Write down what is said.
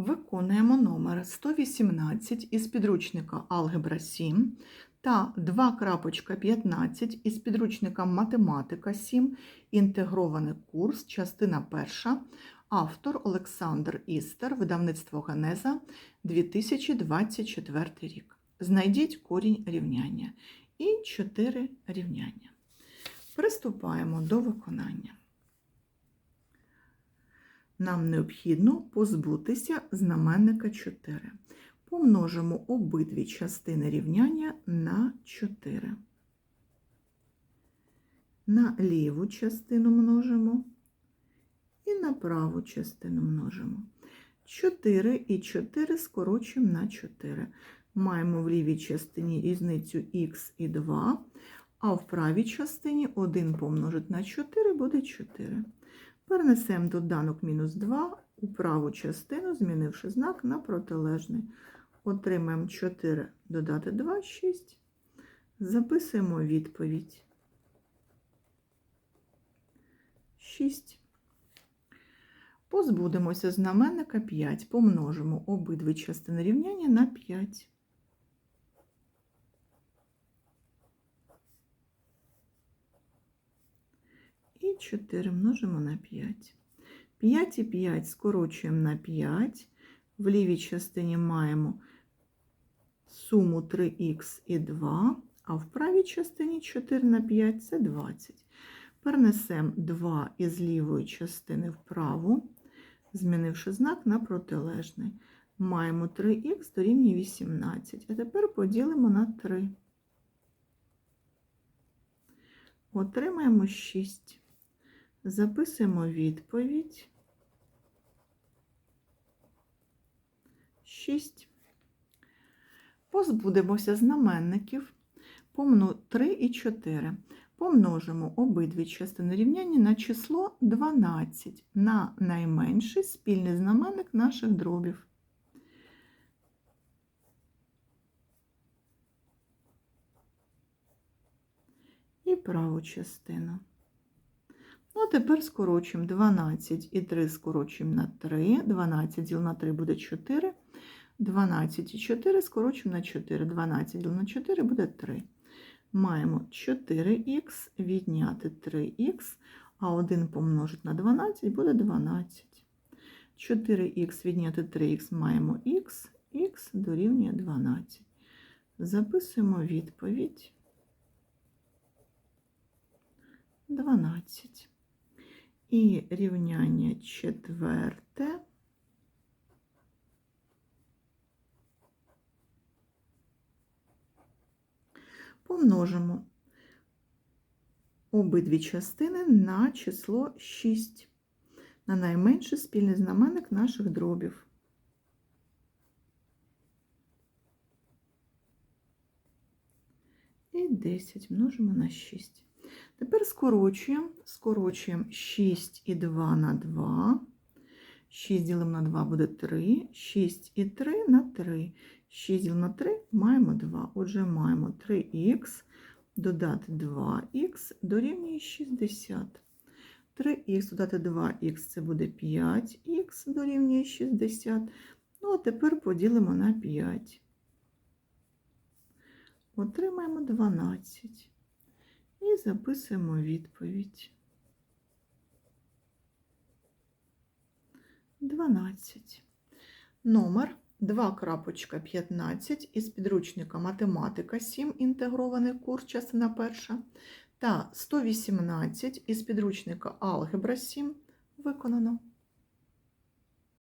Виконуємо номер 118 із підручника Алгебра 7 та 2.15 із підручника Математика 7, інтегрований курс, частина 1, автор Олександр Істер, видавництво Генеза, 2024 рік. Знайдіть корінь рівняння і 4 рівняння. Приступаємо до виконання. Нам необхідно позбутися знаменника 4. Помножимо обидві частини рівняння на 4. На ліву частину множимо і на праву частину множимо. 4 і 4 скорочуємо на 4. Маємо в лівій частині різницю х і 2, а в правій частині 1 помножити на 4 буде 4. Перенесемо доданок мінус 2 у праву частину, змінивши знак на протилежний. Отримаємо 4 додати 2, 6. Записуємо відповідь. 6. Позбудемося знаменника 5. Помножимо обидві частини рівняння на 5. І 4 множимо на 5. 5 і 5 скорочуємо на 5. В лівій частині маємо суму 3х і 2, а в правій частині 4 на 5 це 20. Перенесемо 2 із лівої частини вправу, змінивши знак на протилежний. Маємо 3х дорівнює 18. А тепер поділимо на 3. Отримаємо 6. Записуємо відповідь. 6. Позбудемося знаменників помну 3 і 4. Помножимо обидві частини рівняння на число 12 на найменший спільний знаменник наших дробів. І праву частину. Ну, а тепер скорочуємо 12 і 3 скорочуємо на 3. 12 діл на 3 буде 4. 12 і 4 скорочуємо на 4. 12 діл на 4 буде 3. Маємо 4х відняти 3х, а 1 помножити на 12 буде 12. 4х відняти 3х маємо х, х дорівнює 12. Записуємо відповідь 12. І рівняння четверте. Помножимо обидві частини на число 6, на найменший спільний знаменник наших дробів. І 10 множимо на 6. Тепер скорочуємо, скорочуємо 6 і 2 на 2. 6 ділимо на 2 буде 3, 6 і 3 на 3. 6 ділимо на 3 маємо 2. Отже, маємо 3х додати 2х дорівнює 60. 3х додати 2х це буде 5х дорівнює 60. Ну, а тепер поділимо на 5. Отримаємо 12. І записуємо відповідь. 12. Номер 2.15 із підручника Математика 7. Інтегрований курс, частина перша. Та 118 із підручника Алгебра 7 виконано.